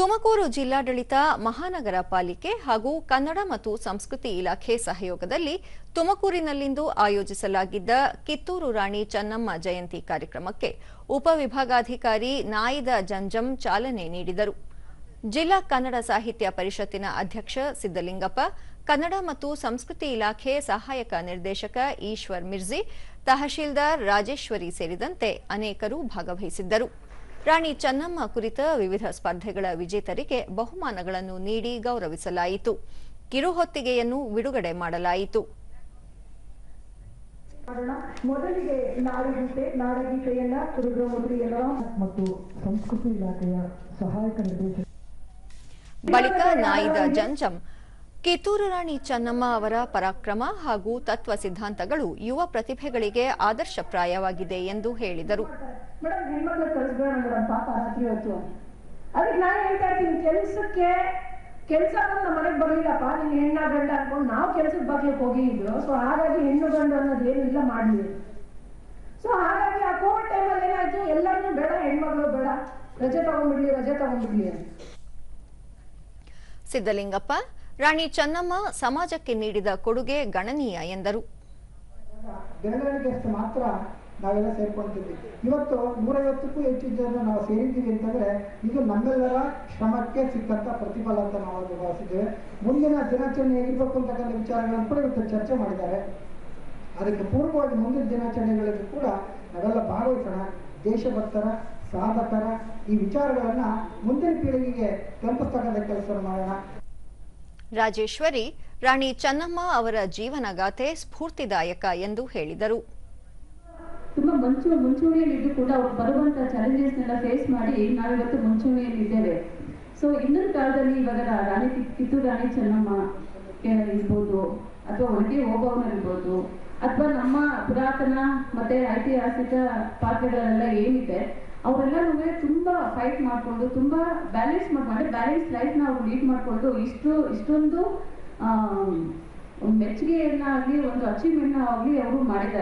ತುಮಕೂರು ಜಿಲ್ಲಾಡಳಿತ ಮಹಾನಗರ ಪಾಲಿಕೆ ಹಾಗೂ ಕನ್ನಡ ಮತ್ತು ಸಂಸ್ಕೃತಿ ಇಲಾಖೆ ಸಹಯೋಗದಲ್ಲಿ ತುಮಕೂರಿನಲ್ಲಿಂದು ಆಯೋಜಿಸಲಾಗಿದ್ದ ಕಿತ್ತೂರು ರಾಣಿ ಚೆನ್ನಮ್ಮ ಜಯಂತಿ ಕಾರ್ಯಕ್ರಮಕ್ಕೆ ಉಪವಿಭಾಗಾಧಿಕಾರಿ ನಾಯಿದ ಜಂಜಂ ಚಾಲನೆ ನೀಡಿದರು. ಜಿಲ್ಲಾ ಕನ್ನಡ ಸಾಹಿತ್ಯ ಪರಿಷತ್ತಿನ ಅಧ್ಯಕ್ಷ ಸಿದ್ದಲಿಂಗಪ್ಪ ಕನ್ನಡ ಮತ್ತು ಸಂಸ್ಕೃತಿ ಇಲಾಖೆ ಸಹಾಯಕ ನಿರ್ದೇಶಕ ಈಶ್ವರ್ ಮಿರ್ಜಿ, ತಹಶೀಲ್ದಾರ್ ರಾಜೇಶ್ವರಿ ಸೇರಿದಂತೆ ಅನೇಕರು ಭಾಗವಹಿಸಿದ್ದರು. ರಾಣಿ ಚೆನ್ನಮ್ಮ ಕುರಿತ ವಿವಿಧ ಸ್ಪರ್ಧೆಗಳ ವಿಜೇತರಿಗೆ ಬಹುಮಾನಗಳನ್ನು ನೀಡಿ ಗೌರವಿಸಲಾಯಿತು. ಕಿರುಹೊತ್ತಿಗೆಯನ್ನು ಬಿಡುಗಡೆ ಮಾಡಲಾಯಿತು. ಮೊದಲಿಗೆ ನಾಡಗೀತೆ ನಾಡಗೀತೆಯನ್ನ ಮತ್ತು ಸಂಸ್ಕೃತಿ ಇಲಾಖೆಯ ಸಹಾಯಕ ನಿರ್ದೇಶಕ. ಬಳಿಕ ನಾಯಿದ ಜಂಜಂ ಕಿತ್ತೂರು ರಾಣಿ ಚೆನ್ನಮ್ಮ ಅವರ ಪರಾಕ್ರಮ ಹಾಗೂ ತತ್ವ ಸಿದ್ಧಾಂತಗಳು ಯುವ ಪ್ರತಿಭೆಗಳಿಗೆ ಆದರ್ಶಪ್ರಾಯವಾಗಿದೆ ಎಂದು ಹೇಳಿದರು. ಇರ್ತೀನಿ ಕೆಲಸ ನಮ್ಮ ಮನೆಗೆ ಬರಲಿಲ್ಲಪ್ಪ ನೀನು ಹೆಣ್ಣ ಗಂಡ ಅನ್ಕೊಂಡು ನಾವು ಕೆಲಸದ ಬಗ್ಗೆ ಹೋಗಿದ್ರು ಸೊ ಹಾಗಾಗಿ ಹೆಣ್ಣು ಗಂಡು ಅನ್ನೋದು ಏನು ಇಲ್ಲ ಮಾಡಲಿ. ಸೊ ಹಾಗಾಗಿ ಆ ಕೋವಿಡ್ ಟೈಮಲ್ಲಿ ಏನಾಯ್ತು? ಎಲ್ಲರನ್ನೂ ಬೇಡ ಹೆಣ್ಮಗಳು ಬೇಡ. ರಜೆ ತಗೊಂಡ್ಬಿಡ್ಲಿ ರಜೆ ತಗೊಂಡ್ಬಿಡ್ಲಿ ಸಿದ್ದಲಿಂಗಪ್ಪ ರಾಣಿ ಚೆನ್ನಮ್ಮ ಸಮಾಜಕ್ಕೆ ನೀಡಿದ ಕೊಡುಗೆ ಗಣನೀಯ ಎಂದರು. ಮಾತ್ರ ನಾವೆಲ್ಲ ಸೇರ್ಕೊಳ್ತಿದ್ವಿ ಇವತ್ತು ನೂರೈವತ್ತಕ್ಕೂ ಹೆಚ್ಚು ಜನ ನಾವು ಸೇರಿದ್ದೀವಿ ಅಂತಂದ್ರೆ ಇದು ನಮ್ಮೆಲ್ಲರ ಶ್ರಮಕ್ಕೆ ಸಿಕ್ಕಂತ ಪ್ರತಿಫಲ ಅಂತ ನಾವು ಭಾವಿಸಿದ್ದೇವೆ. ಮುಂದಿನ ದಿನಾಚರಣೆ ಹೇಗಿರ್ಬೇಕು ಅಂತಕ್ಕಂಥ ವಿಚಾರಗಳನ್ನು ಕೂಡ ಇವತ್ತು ಚರ್ಚೆ ಮಾಡಿದ್ದಾರೆ. ಅದಕ್ಕೆ ಪೂರ್ವವಾಗಿ ಮುಂದಿನ ದಿನಾಚರಣೆಗಳಿಗೂ ಕೂಡ ನಾವೆಲ್ಲ ಭಾಗವಹಿಸೋಣ ದೇಶಭಕ್ತರ, ಸಾಧಕರ ಈ ವಿಚಾರಗಳನ್ನ ಮುಂದಿನ ಪೀಳಿಗೆಗೆ ತಲುಪಿಸ್ತಕ್ಕಂಥ ಕೆಲಸ ಮಾಡೋಣ. ರಾಜೇಶ್ವರಿ, ರಾಣಿ ಚೆನ್ನಮ್ಮ ಅವರ ಜೀವನಗಾಥೆ ಸ್ಫೂರ್ತಿದಾಯಕ ಎಂದು ಹೇಳಿದರು. ತುಂಬಾ ಮುಂಚು ಮುಂಚೂಣಿಯಲ್ಲಿ ಇದ್ದು ಕೂಡ ಬರುವಂತ ಚಾಲೆಂಜಸ್ನೆಲ್ಲ ಫೇಸ್ ಮಾಡಿ ನಾವಿವತ್ತು ಮುಂಚೂಣಿಯಲ್ಲಿ ಇದ್ದೇವೆ ಸೊ ಇನ್ನೊಂದು ಕಾಲದಲ್ಲಿ ಇವಾಗ ರಾಣಿ ಕಿತ್ತು ರಾಣಿ ಚೆನ್ನಮ್ಮ ಇರ್ಬೋದು, ಅಥವಾ ಒಳಗೆ ಓಬವ್ವನ ಇರ್ಬೋದು, ಅಥವಾ ನಮ್ಮ ಪುರಾತನ ಮತ್ತೆ ಐತಿಹಾಸಿಕ ಪಾತ್ರಗಳೆಲ್ಲ ಏನಿದೆ ಅವರೆಲ್ಲನೂ ತುಂಬಾ ಫೈಟ್ ಮಾಡಿಕೊಂಡು, ತುಂಬಾ ಬ್ಯಾಲೆನ್ಸ್ ಮಾಡ್ಕೊಂಡು ಬ್ಯಾಲೆನ್ಸ್ ಲೈಫ್ನ ಅವ್ರು ಲೀಡ್ ಮಾಡಿಕೊಂಡು ಇಷ್ಟು, ಇಷ್ಟೊಂದು ಮೆಚ್ಚುಗೆಯನ್ನ ಆಗಲಿ ಒಂದು ಅಚೀವ್ಮೆಂಟ್ ಆಗಲಿ ಅವರು ಮಾಡಿದ್ದಾರೆ.